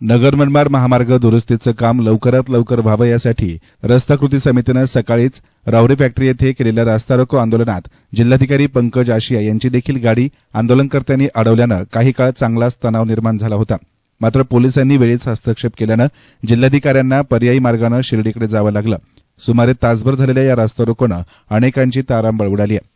नगर मनमाड महामार्ग दुरुस्तीचं काम लवकरात लवकर व्हावं यासाठी रस्ता कृती समितीनं सकाळीच रावरे फॅक्टरी येथे केलेल्या रास्ता रोको आंदोलनात जिल्हाधिकारी पंकज आशिया यांची देखील गाडी आंदोलनकर्त्यांनी अडवल्यानं काही काळ चांगलाच तणाव निर्माण झाला होता. मात्र पोलिसांनी वेळीच हस्तक्षेप केल्यानं जिल्हाधिकाऱ्यांना पर्यायी मार्गानं शिर्डीकडे जावं लागलं. सुमारे तासभर झालेल्या या रास्ता रोकोनं अनेकांची तारांबळ उडाली आहे.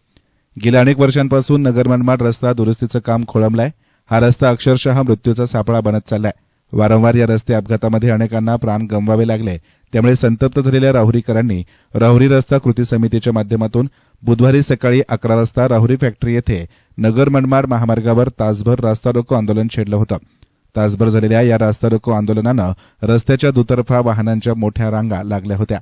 गेल्या अनेक वर्षांपासून नगर मनमाड रस्ता दुरुस्तीचं काम खोळंबलाय. हा रस्ता अक्षरशः मृत्यूचा सापळा बनत चाललाय. वारंवार या रस्ते अपघातामध्ये अनेकांना प्राण गमवावे लागले. त्यामुळे संतप्त झालेल्या राहुरीकरांनी राहुरी रस्ता कृती समितीच्या माध्यमातून बुधवारी सकाळी अकरा वाजता राहुरी फॅक्टरी येथे नगर मनमाड महामार्गावर तासभर रास्ता रोको आंदोलन छेडलं होतं. तासभर झालेल्या या रास्ता रोको आंदोलनानं रस्त्याच्या दुतर्फा वाहनांच्या मोठ्या रांगा लागल्या होत्या.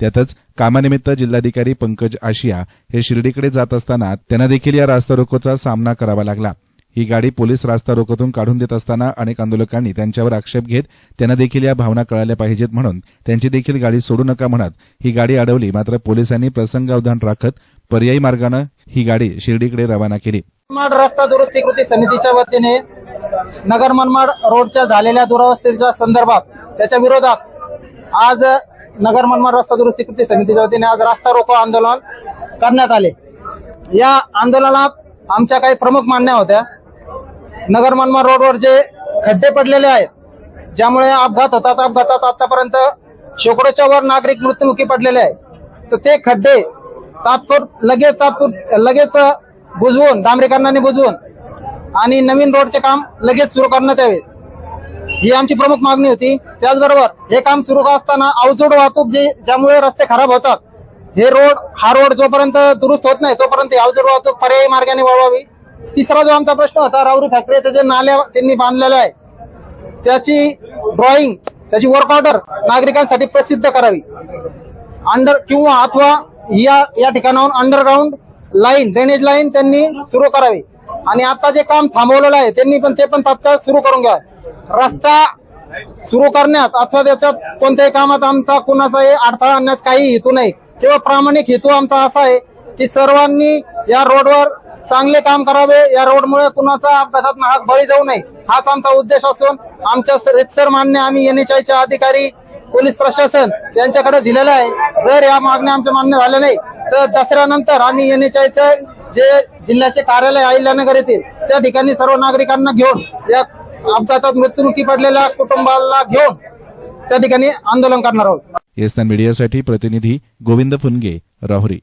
त्यातच कामानिमित्त जिल्हाधिकारी पंकज आशिया हे शिर्डीकडे जात असताना त्यांना देखील या रास्ता रोकोचा सामना करावा लागला. ही गाडी पोलीस रास्ता रोकोतून काढून देत असताना अनेक आंदोलकांनी त्यांच्यावर आक्षेप घेत त्यांना देखील या भावना कळाल्या पाहिजेत म्हणून त्यांची देखील गाडी सोडू नका म्हणत ही गाडी अडवली. मात्र पोलिसांनी प्रसंगावधान राखत पर्यायी मार्गानं ही गाडी शिर्डीकडे रवाना केली. मनमाड रस्ता दुरुस्ती कृती समितीच्या वतीने नगर मनमाड रोडच्या झालेल्या दुरावस्थेच्या संदर्भात त्याच्या विरोधात आज नगर मनमाड रस्ता दुरुस्ती कृती समितीच्या वतीने आज रस्ता रोको आंदोलन करण्यात आले. या आंदोलनात आमच्या काही प्रमुख मागण्या होत्या. नगर मनमाड रोडवर जे खड्डे पडलेले आहेत ज्यामुळे अपघात होतात अपघातात आतापर्यंत शेकडोच्या वर नागरिक मृत्युमुखी पडलेले आहेत. तर ते खड्डे तात्पुर लगेच तात्पुर लगेच बुजवून डांबरीकरणाने बुजवून आणि नवीन रोडचे काम लगेच सुरू करण्यात यावे. ही आमची प्रमुख मागणी होती. त्याचबरोबर हे काम सुरू असताना अवजड वाहतूक जे ज्यामुळे रस्ते खराब होतात हे रोड हा रोड जोपर्यंत दुरुस्त होत नाही तोपर्यंत ही अवजड वाहतूक पर्यायी मार्गाने वळवावी. तिसरा जो आमचा प्रश्न होता राऊरी फॅक्टरी त्याचे जे नाल्या त्यांनी बांधलेल्या आहे त्याची ड्रॉइंग त्याची वर्क ऑर्डर नागरिकांसाठी प्रसिद्ध करावी. अंडर किंवा अथवा या या ठिकाणाहून अंडरग्राऊंड लाईन ड्रेनेज लाईन त्यांनी सुरू करावी. आणि आता जे काम थांबवलेलं आहे त्यांनी पण ते पण तात्काळ सुरू करून घ्या रस्ता सुरू करण्यात अथवा त्याच्यात कोणत्याही कामात आमचा कुणाचाही अडथळा आणण्यास काही हेतू नाही. तेव्हा प्रामाणिक हेतू आमचा असा आहे की सर्वांनी या रोडवर चांगले काम करावे या रोडमुळे कुणाचा अपघातात नाहक बळी जाऊ नये हाच आमचा उद्देश असून आमच्या रितसर मान्य आम्ही एनएचआयच्या अधिकारी पोलीस प्रशासन यांच्याकडे दिलेलं आहे. जर या मागण्या आमच्या मान्य झाल्या नाही तर दसऱ्यानंतर आम्ही एनएचआयचं जे जिल्ह्याचे कार्यालय अहिल्यानगर येतील त्या ठिकाणी सर्व नागरिकांना घेऊन या अपघातात मृत्युमुखी पडलेल्या कुटुंबाला घेऊन त्या ठिकाणी आंदोलन करणार आहोत. येस्तान मीडियासाठी प्रतिनिधी गोविंद फुनगे राहुरी.